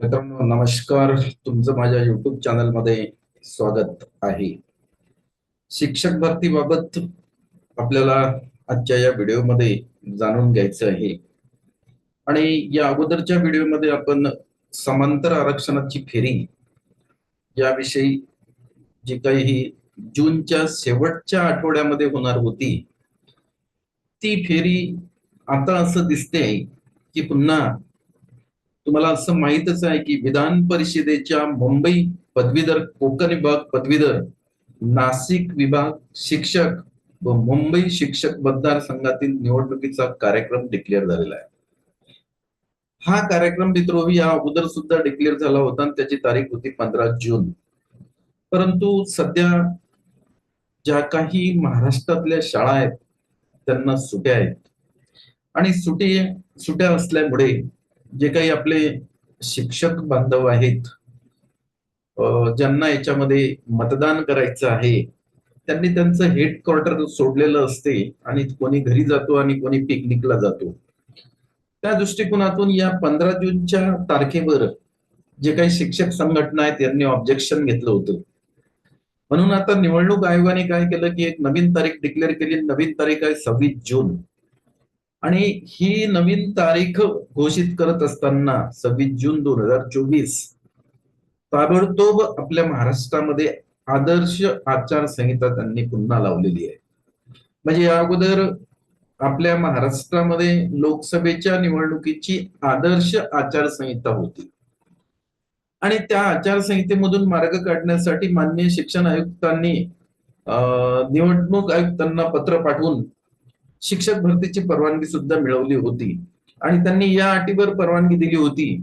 मित्रांनो नमस्कार. तुमचं माझ्या युट्यूब चॅनलमध्ये स्वागत आहे. शिक्षक भरतीबाबत आपल्याला आजच्या या व्हिडिओमध्ये जाणून घ्यायचं आहे. आणि या अगोदरच्या व्हिडिओमध्ये आपण समांतर आरक्षणाची फेरी याविषयी जी काही ही जूनच्या शेवटच्या आठवड्यामध्ये होणार होती ती फेरी आता असं दिसते की पुन्हा तुम्हाला असं माहीतच आहे की विधान परिषदेच्या मुंबई पदवीधर कोकण विभाग पदवीधर नाशिक विभाग शिक्षक व मुंबई शिक्षक मतदारसंघातील निवडणुकीचा कार्यक्रम डिक्लेअर झालेला आहे. हा कार्यक्रम मित्र या अगोदर सुद्धा डिक्लेअर झाला होता आणि त्याची तारीख होती पंधरा जून. परंतु सध्या ज्या काही महाराष्ट्रातल्या शाळा आहेत त्यांना सुट्या आहेत. आणि सुटी सुट्या असल्यामुळे जे काही आपले शिक्षक बांधव आहेत ज्यांना याच्यामध्ये मतदान करायचं आहे त्यांनी त्यांचं हेडक्वार्टर सोडलेलं असते आणि कोणी घरी जातो आणि कोणी पिकनिकला जातो. त्या दृष्टिकोनातून या पंधरा जूनच्या तारखेवर जे काही शिक्षक संघटना आहेत त्यांनी ऑब्जेक्शन घेतलं होतं. म्हणून आता निवडणूक आयोगाने काय केलं की एक नवीन तारीख डिक्लेअर केली नवीन तारीख आहे सव्वीस जून. आणि ही नवीन तारीख घोषित करत असताना सव्वीस जून दोन हजार चोवीस ताबडतोब आपल्या महाराष्ट्रामध्ये आदर्श आचारसंहिता त्यांनी पुन्हा लावलेली आहे. म्हणजे या अगोदर आपल्या महाराष्ट्रामध्ये लोकसभेच्या निवडणुकीची आदर्श आचारसंहिता होती. आणि त्या आचारसंहितेमधून मार्ग काढण्यासाठी माननीय शिक्षण आयुक्तांनी निवडणूक आयुक्तांना पत्र पाठवून शिक्षक भरतीची परवानगी सुद्धा मिळवली होती. आणि त्यांनी या अटीवर परवानगी दिली होती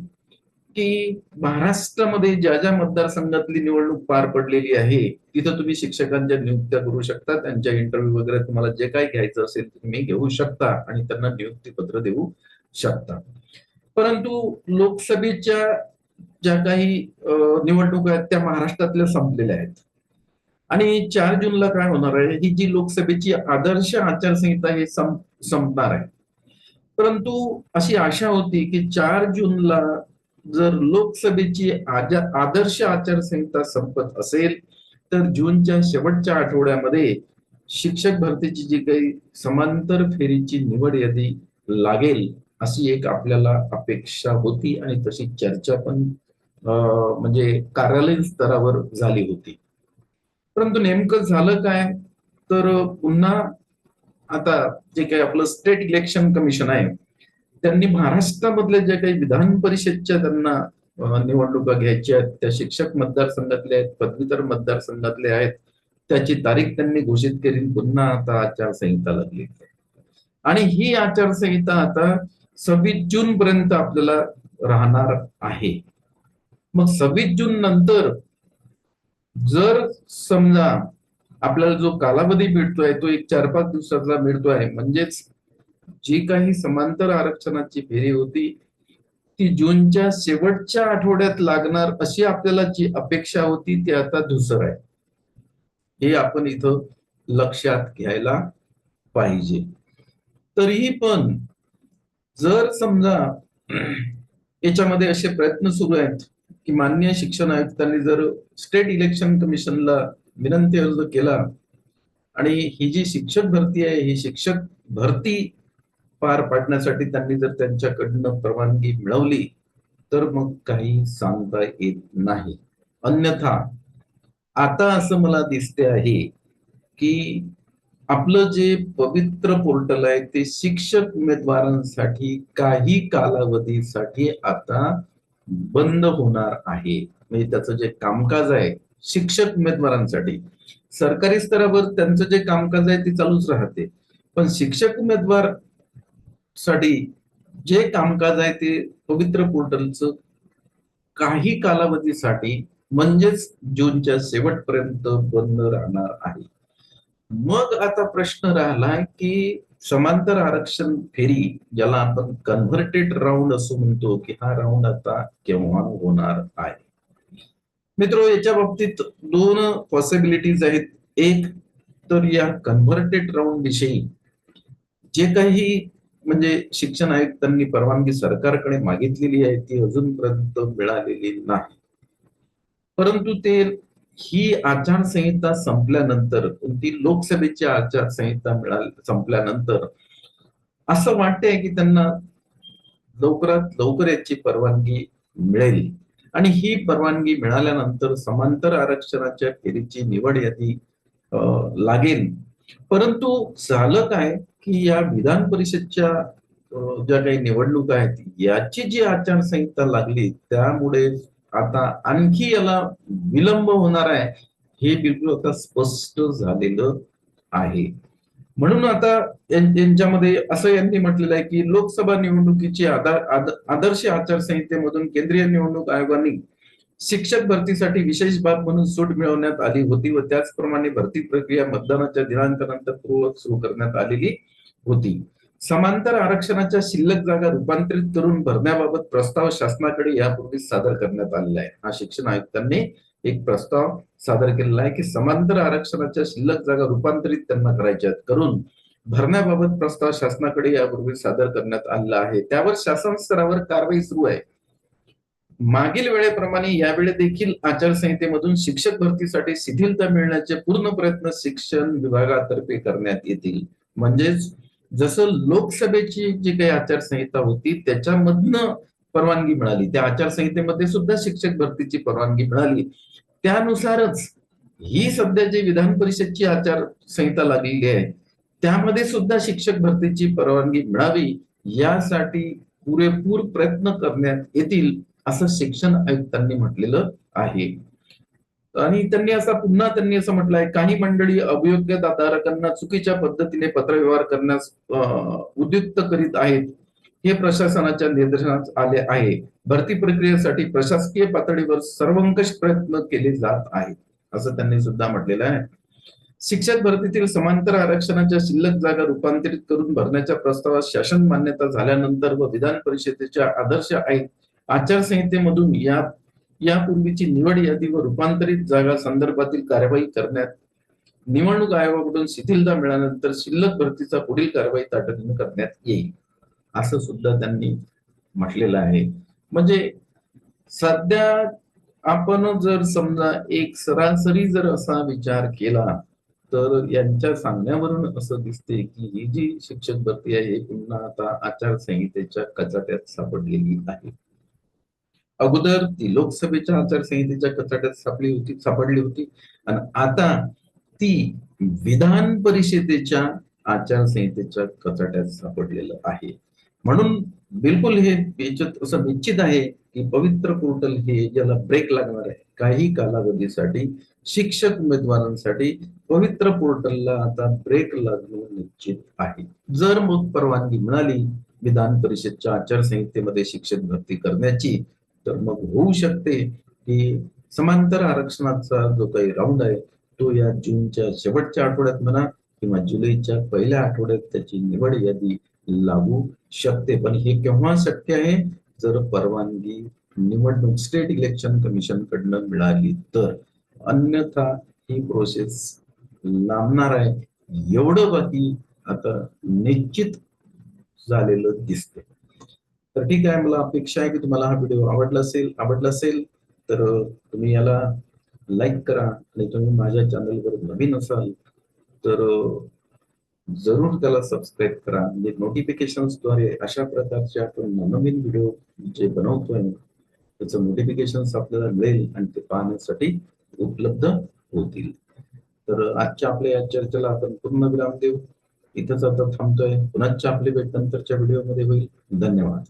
की महाराष्ट्रामध्ये ज्या ज्या मतदारसंघातली निवडणूक पार पडलेली आहे तिथं तुम्ही शिक्षकांच्या नियुक्त्या करू शकता त्यांच्या इंटरव्ह्यू वगैरे तुम्हाला जे काही घ्यायचं असेल तुम्ही घेऊ शकता आणि त्यांना नियुक्ती पत्र देऊ शकता. परंतु लोकसभेच्या ज्या काही निवडणुका आहेत त्या महाराष्ट्रातल्या संपलेल्या आहेत. आणि चार जूनला काय होणार आहे? ही जी लोकसभेची आदर्श आचारसंहिता हे संपणार आहे. परंतु अशी आशा होती की चार जूनला जर लोकसभेची आदर्श आचारसंहिता संपत असेल तर जूनच्या शेवटच्या आठवड्यामध्ये शिक्षक भरतीची जी काही समांतर फेरीची निवड यादी लागेल अशी एक आपल्याला अपेक्षा होती आणि तशी चर्चा पण म्हणजे कार्यालयीन स्तरावर झाली होती. परंतु नेमकं झालं काय? तर पुन्हा आता जे काही आपलं स्टेट इलेक्शन कमिशन आहे त्यांनी महाराष्ट्रामधल्या ज्या काही विधान परिषदच्या त्यांना निवडणुका घ्यायच्या आहेत त्या शिक्षक मतदारसंघातले आहेत पदवीधर मतदारसंघातले आहेत त्याची तारीख त्यांनी घोषित केली पुन्हा आता आचारसंहिता लागली. आणि ही आचारसंहिता आता सव्वीस जून पर्यंत आपल्याला राहणार आहे. मग सव्वीस जून नंतर जर समजा आपल्याला जो कालावधी मिळतोय तो एक चार पाच दिवसाचा मिळतोय म्हणजेच जी काही समांतर आरक्षणाची फेरी होती ती जूनच्या शेवटच्या आठवड्यात लागणार अशी आपल्याला जी अपेक्षा होती ती आता धुसर आहे. हे आपण इथं लक्षात घ्यायला पाहिजे. तरीही पण जर समजा याच्यामध्ये असे प्रयत्न सुरू आहेत की मान्य शिक्षण आयुक्तांनी जर स्टेट इलेक्शन कमिशनला विनंती अर्ज केला आणि ही जी शिक्षक भरती आहे ही शिक्षक भरती पार पाडण्यासाठी त्यांनी जर त्यांच्याकडनं परवानगी मिळवली तर मग काही सांगता येत नाही. अन्यथा आता असं मला दिसते आहे की आपलं जे पवित्र पोर्टल आहे ते शिक्षक उमेदवारांसाठी काही कालावधीसाठी आता बंद होणार आहे. म्हणजे त्याचं जे कामकाज आहे शिक्षक उमेदवारांसाठी. सरकारी स्तरावर त्यांचं जे कामकाज आहे ते चालूच राहते. पण शिक्षक उमेदवारसाठी जे कामकाज आहे ते पवित्र पोर्टलचं काही कालावधीसाठी म्हणजेच जूनच्या शेवटपर्यंत बंद राहणार आहे. मग आता प्रश्न राहिला की समांतर आरक्षण फेरी ज्याला आपण कन्व्हर्टेड राऊंड असं म्हणतो की हा राऊंड आता केव्हा होणार आहे? मित्र याच्या बाबतीत दोन पॉसिबिलिटीज आहेत. एक तर या कन्व्हर्टेड राऊंड विषयी जे काही म्हणजे शिक्षण आयुक्तांनी परवानगी सरकारकडे मागितलेली आहे ती अजूनपर्यंत मिळालेली नाही. परंतु ते ही आचारसंहिता संपल्यानंतर ती लोकसभेची आचारसंहिता मिळाली संपल्यानंतर असं वाटतंय की त्यांना लवकरात लवकर याची परवानगी मिळेल. आणि ही परवानगी मिळाल्यानंतर समांतर आरक्षणाच्या फेरीची निवड यादी लागेल. परंतु झालं काय की या विधान परिषदच्या ज्या काही निवडणुका आहेत याची जी आचारसंहिता लागली त्यामुळे आता आणखी याला विलंब होणार आहे हे बिलकुल आता स्पष्ट झालेलं आहे. म्हणून आता यांच्यामध्ये असं यांनी म्हटलेलं आहे की लोकसभा निवडणुकीची आदर्श आचारसंहितेमधून केंद्रीय निवडणूक आयोगाने शिक्षक भरतीसाठी विशेष बाब म्हणून सूट मिळवण्यात आली होती व त्याचप्रमाणे भरती प्रक्रिया मतदानाच्या दिनांकानंतर पूर्वक सुरू करण्यात आलेली होती. समांतर आरक्षणाच्या शिल्लक जागा रूपांतरित करून भरण्याबाबत प्रस्ताव शासनाकडे यापूर्वी सादर करण्यात आलेला आहे. हा शिक्षण आयुक्तांनी एक प्रस्ताव सादर केलेला आहे की समांतर आरक्षणाच्या शिल्लक जागा रूपांतरित त्यांना करायच्या करून भरण्याबाबत प्रस्ताव शासनाकडे यापूर्वी सादर करण्यात आलेला आहे. त्यावर शासन स्तरावर कारवाई सुरू आहे. मागील वेळेप्रमाणे यावेळी देखील आचारसंहितेमधून शिक्षक भरतीसाठी शिथिलता मिळण्याचे पूर्ण प्रयत्न शिक्षण विभागातर्फे करण्यात येतील. म्हणजेच जसं लोकसभेची जी काही आचारसंहिता होती त्याच्यामधनं परवानगी मिळाली. त्या आचारसंहितेमध्ये सुद्धा शिक्षक भरतीची परवानगी मिळाली. त्यानुसारच ही सध्या जी विधान परिषदची आचारसंहिता लागलेली आहे त्यामध्ये सुद्धा शिक्षक भरतीची परवानगी मिळावी यासाठी पुरेपूर प्रयत्न करण्यात येतील असं शिक्षण आयुक्तांनी म्हटलेलं आहे. आणि त्यांनी असा पुन्हा त्यांनी असं म्हटलंय काही मंडळी अभियोग्य धारकांना चुकीच्या पद्धतीने पत्रव्यवहार करण्यास उद्युक्त करीत आहेत हे प्रशासनाच्या निदर्शनास आले आहे. भरती प्रक्रियेसाठी प्रशासकीय पातळीवर सर्वंकष प्रयत्न केले जात आहेत. असं त्यांनी सुद्धा म्हटलेलं आहे. शिक्षक भरतीतील समांतर आरक्षणाच्या शिल्लक जागा रूपांतरित करून भरण्याच्या प्रस्तावास शासन मान्यता झाल्यानंतर व विधान परिषदेच्या आदर्श आहेत आचारसंहितेमधून या यापूर्वीची निवड यादी व रूपांतरित जागा संदर्भातील कार्यवाही करण्यात निवडणूक आयोगाकडून शिथिलता मिळाल्यानंतर शिल्लक भरतीचा पुढील कारवाई तातडीने करण्यात येईल असं सुद्धा त्यांनी म्हटलेलं आहे. म्हणजे सध्या आपण जर समजा एक सरासरी जर असा विचार केला तर यांच्या सांगण्यावरून असं दिसते की ही जी शिक्षक भरती आहे पुन्हा आता आचारसंहितेच्या कचाट्यात सापडलेली आहे. अगोदर ती लोकसभेच्या आचारसंहितेच्या कचाट्यात सापडली होती सापडली होती. आणि आता ती विधान परिषदेच्या आचारसंहितेच्या कचाट्यात सापडलेलं आहे. म्हणून बिलकुल हे याच्यात असं निश्चित आहे की पवित्र पोर्टल हे ज्याला ब्रेक लागणार आहे काही कालावधीसाठी शिक्षक उमेदवारांसाठी पवित्र पोर्टलला आता ब्रेक लागणं निश्चित आहे. जर मग परवानगी मिळाली विधान परिषदच्या आचारसंहितेमध्ये शिक्षक भरती करण्याची तर मग होऊ शकते की समांतर आरक्षणाचा जो काही राऊंड आहे तो या जूनच्या शेवटच्या आठवड्यात म्हणा किंवा जुलैच्या पहिल्या आठवड्यात त्याची निवड यादी लागू शकते. पण हे केव्हा शक्य आहे? जर परवानगी निवडणूक स्टेट इलेक्शन कमिशन कडनं मिळाली तर. अन्यथा ही प्रोसेस लांबणार आहे. एवढं बाकी आता निश्चित झालेलं दिसतंय. तर ठीक आहे मला अपेक्षा आहे की तुम्हाला हा व्हिडिओ आवडला असेल आवडला असेल तर तुम्ही याला लाईक करा आणि तुम्ही माझ्या चॅनलवर नवीन असाल तर जरूर त्याला सबस्क्राईब करा. म्हणजे नोटिफिकेशनद्वारे अशा प्रकारचे आपण नवीन व्हिडिओ जे बनवतोय त्याचं नोटिफिकेशन आपल्याला मिळेल आणि ते पाहण्यासाठी उपलब्ध होतील. तर आजच्या आपल्या या चर्चेला आपण पूर्ण विराम देऊ. इथंच आता थांबतोय. पुन्हा आपली भेट नंतरच्या व्हिडिओमध्ये होईल. धन्यवाद.